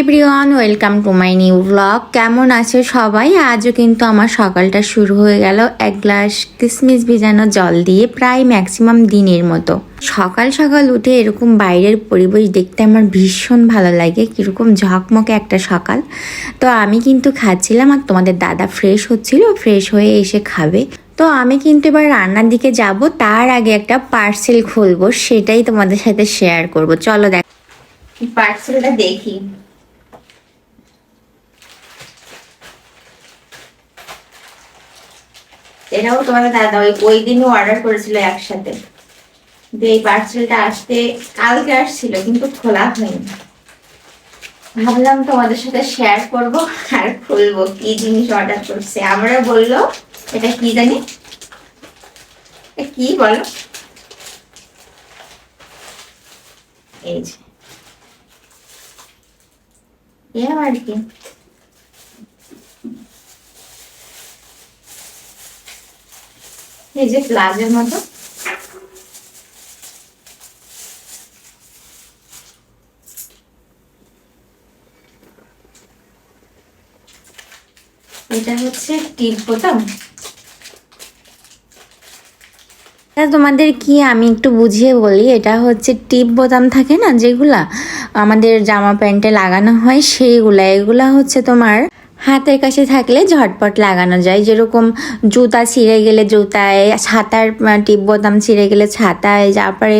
Everyone welcome to my new blog কেমন আছে সবাই? আজও কিন্তু আমার সকালটা শুরু হয়ে গেল। এক গ্লাস কিসমিস ভিজানো জল দিয়ে প্রায় ম্যাক্সিমাম দিনের মতো। সকাল সকাল উঠে এরকম বাইরের পরিবেশ দেখতে আমার ভীষণ ভালো লাগে। কীরকম ঝকমকে একটা সকাল। তো আমি কিন্তু খাচ্ছিলাম আর তোমাদের দাদা ফ্রেশ হচ্ছিল ফ্রেশ হয়ে এসে খাবে। তো আমি কিন্তু এবার রান্নার দিকে যাব। তার আগে একটা পার্সেল খুলবো, সেটাই তোমাদের সাথে শেয়ার করব। চলো দেখ পার্সেলটা দেখি। এটাও তোমাদের দাদা, ওই ওই দিনও অর্ডার করেছিল একসাথে। কিন্তু এই পার্সেলটা আসতে কালকে আসছিল, কিন্তু খোলা হয়নি। ভাবলাম তোমাদের সাথে শেয়ার করব আর খুলবো কি জিনিস অর্ডার করছে। আমরা বলল, এটা কি জানি? কি বলো? এই যে। এ আর কি? এই যে প্লাজের মতো। এটা হচ্ছে টিপ বোতাম। তোমাদের কি আমি একটু বুঝিয়ে বলি, এটা হচ্ছে টিপ বোতাম থাকে না যেগুলা, আমাদের জামা প্যান্টে লাগানো হয় সেইগুলা, এগুলা হচ্ছে তোমার হাতের কাছে থাকলে ঝটপট লাগানো যায়। যেরকম জুতা ছিঁড়ে গেলে জুতায়, ছাতার টিপ বোতাম ছিঁড়ে গেলে ছাতায় তারপরে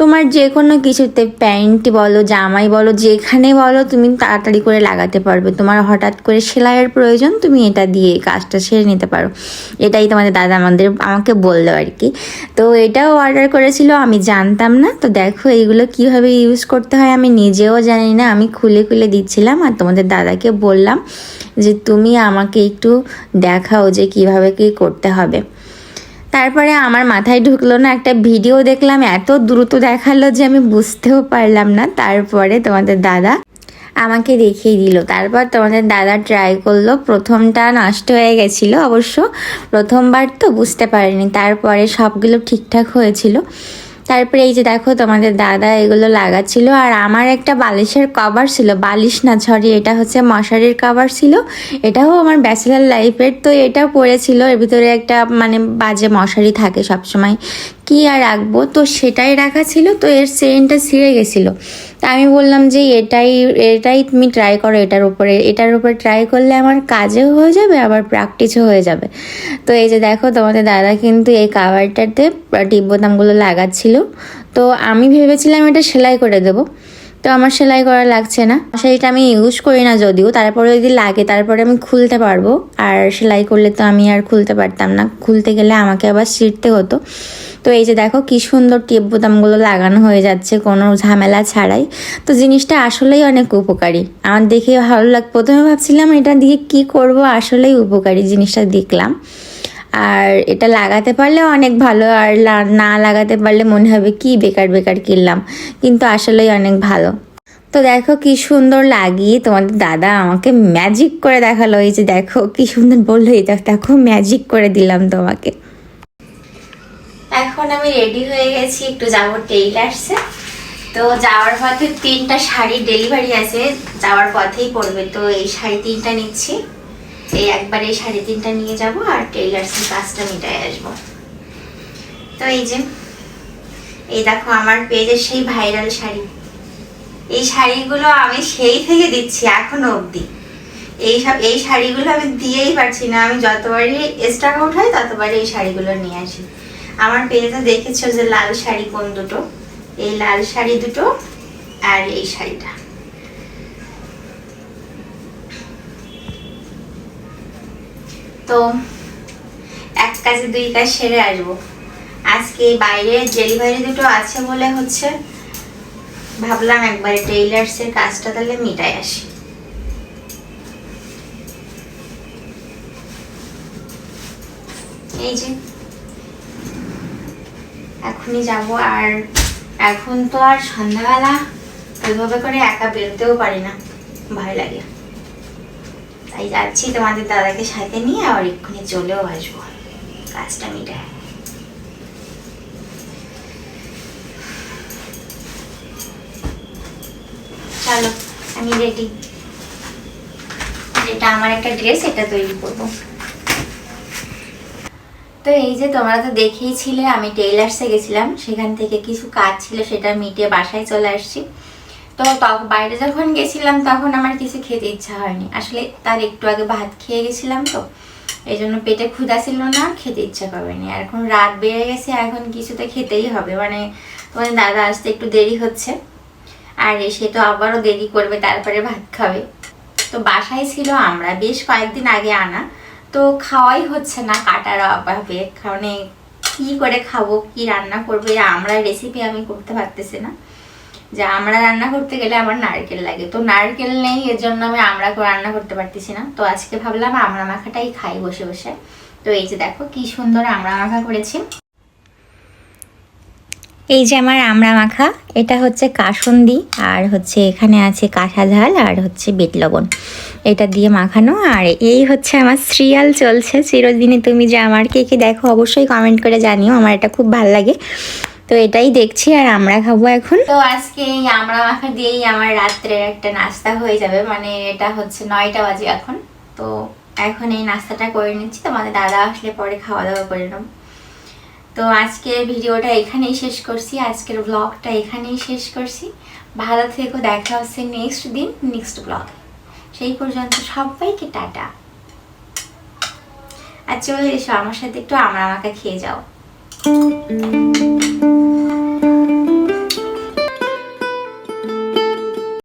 তোমার যে কোনো কিছুতে প্যান্ট বলো, জামাই বলো, যেখানে বলো, তুমি তাড়াতাড়ি করে লাগাতে পারবে। তোমার হঠাৎ করে সেলাইয়ের প্রয়োজন, তুমি এটা দিয়ে কাজটা সেরে নিতে পারো। এটাই তোমাদের দাদা আমাদের, আমাকে বলল আর কি। তো এটাও অর্ডার করেছিল, আমি জানতাম না। তো দেখো এইগুলো কীভাবে ইউজ করতে হয়, আমি নিজেও জানি না। আমি খুলে খুলে দিচ্ছিলাম আর তোমাদের দাদাকে বললাম। যে তুমি আমাকে একটু দেখাও যে কীভাবে কি করতে হবে। তারপরে আমার মাথায় ঢুকলো না, একটা ভিডিও দেখলাম, এত দ্রুত দেখাল যে আমি বুঝতেও পারলাম না। তারপরে তোমাদের দাদা আমাকে দেখিয়ে দিল। তারপর তোমাদের দাদা ট্রাই করল, প্রথমটা নষ্ট হয়ে গেছিল অবশ্য, প্রথমবার তো বুঝতে পারিনি। তারপরে সবগুলো ঠিকঠাক হয়েছিল। তারপরে এই যে দেখো তোমাদের দাদা এগুলো লাগাচ্ছিল, আর আমার একটা বালিশের কভার ছিল, বালিশ না সরি এটা হচ্ছে মশারির কভার ছিল। এটাও আমার ব্যাচেলার লাইফের তো এটা পড়েছিল। এর ভিতরে একটা মানে বাজে মশারি থাকে সবসময়। কি আর রাখব? তো সেটাই রাখা ছিল, তো এর সেন্টটা ছিঁড়ে গেছিল। তা আমি বললাম যে এটাই এটাই তুমি ট্রাই করো, এটার উপরে এটার উপরে ট্রাই করলে আমার কাজেও হয়ে যাবে, আবার প্র্যাকটিসও হয়ে যাবে। তো এই যে দেখো, তোমাদের দাদা কিন্তু এই কাভারটাতে টিপ বোতামগুলো লাগাচ্ছিল। তো আমি ভেবেছিলাম এটা সেলাই করে দেবো। তো আমার সেলাই করা লাগছে না। সেইটা আমি ইউজ করি না যদিও, তারপরে যদি লাগে তারপরে আমি খুলতে পারব। আর সেলাই করলে তো আমি আর খুলতে পারতাম না। খুলতে গেলে আমাকে আবার ছিঁড়তে হতো। তো এই যে দেখো কি সুন্দর টিপ বোতামগুলো লাগানো হয়ে যাচ্ছে, কোনো ঝামেলা ছাড়াই। তো জিনিসটা আসলেই অনেক উপকারী। আমার দেখে ভালো লাগ প্রথমে ভাবছিলাম এটা দিয়ে কি করব, আসলেই উপকারী জিনিসটা দেখলাম। আর এটা লাগাতে পারলে অনেক ভালো, আর না লাগাতে পারলে মনে হবে কি বেকার বেকার কিনলাম। কিন্তু আসলেই অনেক ভালো। তো দেখো কি সুন্দর লাগিয়ে তোমাদের দাদা আমাকে ম্যাজিক করে দেখাল। এই যে দেখো কি সুন্দর বলল, এই দেখো ম্যাজিক করে দিলাম তোমাকে। এখন আমি রেডি হয়ে গেছি, একটু যাব টেইলার্সে তো যাওয়ার পথে তিনটা শাড়ি ডেলিভারি আছে, যাওয়ার পথেই পড়বে। তো এই শাড়ি তিনটা নিচ্ছি। এই একবার শাড়ি তিনটা নিয়ে যাব আর টেইলার্সের কাজটা মিটাই আসব। তো এই যে, এই দেখো আমার পেজের সেই ভাইরাল শাড়ি। এই শাড়িগুলো আমি সেই থেকে দিচ্ছি এখনও অবধি। এই সব, এই শাড়িগুলো আমি দিয়েই পারছি না। আমি যতবারই স্টাক আউট হয়, ততবারই এই শাড়িগুলো নিয়ে আসি। আমার পেজে দেখেছ যে লাল শাড়ি কোন দুটো? এই লাল শাড়ি দুটো আর এই শাড়িটা। তো এক কাজে দুই কাজ সেরে আসব। আজকে বাইরে ডেলিভারি দুটো আছে বলে হচ্ছে, ভাবলাম একবারে টেইলার্সের কাজটা তাহলে মিটাই আসি। এই যে, এখনই যাব আর এখন তো আর সন্ধ্যাবেলা, ওইভাবে করে একা বেরোতেও পারি না, ভয় লাগে। তাই যাচ্ছি তোমাদের দাদাকে সাথে নিয়ে আবার এক্ষুনি চলেও আসব। কাজটা মিটায়। চলো, আমি রেডি যেটা আমার একটা ড্রেস এটা তৈরি করব। তো এই যে তোমরা তো দেখেইছিলে, আমি টেইলার্সে গেছিলাম। সেখান থেকে কিছু কাজ ছিল, সেটা মিটিয়ে বাসায় চলে আসছি। তো বাইরে যখন গেছিলাম তখন আমার কিছু খেতে ইচ্ছা হয়নি। আসলে তার একটু আগে ভাত খেয়ে গেছিলাম তো। এই জন্য পেটে ক্ষুধা ছিল না, খেতে ইচ্ছা করেনি আর এখন রাত বেড়ে গেছে, এখন কিছুতে খেতেই হবে। মানে তোমার দাদা আসতে একটু দেরি হচ্ছে। আর এসে তো আবারও দেরি করবে, তারপরে ভাত খাবে। তো বাসায় ছিল আমরা। বেশ কয়েকদিন আগে আনা। তো খাওয়াই হচ্ছে না, কাটার অভাবে। কারণে কি করে খাব, কি রান্না করব আমরা রেসিপি আমি করতে পারতেছি না। যে আমরা রান্না করতে গেলে আমার নারকেল লাগে। তো নারকেল নেই এর জন্য আমি আমরা রান্না করতে পারতেছি না। তো আজকে ভাবলাম আমরা মাখাটাই খাই বসে বসে। তো এই যে দেখো কি সুন্দর আমরা মাখা করেছি। এই যে আমার আমড়া মাখা, এটা হচ্ছে কাসন্দি, আর হচ্ছে এখানে আছে কাঁচা ঝাল আর হচ্ছে বিট লবণ। এটা দিয়ে মাখানো, আর এই হচ্ছে আমার সিরিয়াল চলছে। চিরদিনে তুমি যে আমার কে কে দেখো, অবশ্যই কমেন্ট করে জানিও, আমার এটা খুব ভালো লাগে। তো এটাই দেখছি আর আমরা খাব এখন। তো আজকে এই আমড়া মাখা দিয়েই আমার রাত্রের একটা নাস্তা হয়ে যাবে মানে এটা হচ্ছে নয়টা বাজে এখন। তো এখন এই নাস্তাটা করে নিচ্ছি তোমাদের দাদা আসলে পরে খাওয়া দাওয়া করে নেব। তো আজকের ভিডিওটা এখানেই শেষ করছি, আজকের ব্লগটা এখানেই শেষ করছি। ভালো থেকো, দেখা হচ্ছে নেক্সট দিন নেক্সট ব্লগ সেই পর্যন্ত সবাইকে টাটা। আর চলে এসো আমার সাথে একটু আমরা আমাকে খেয়ে যাও।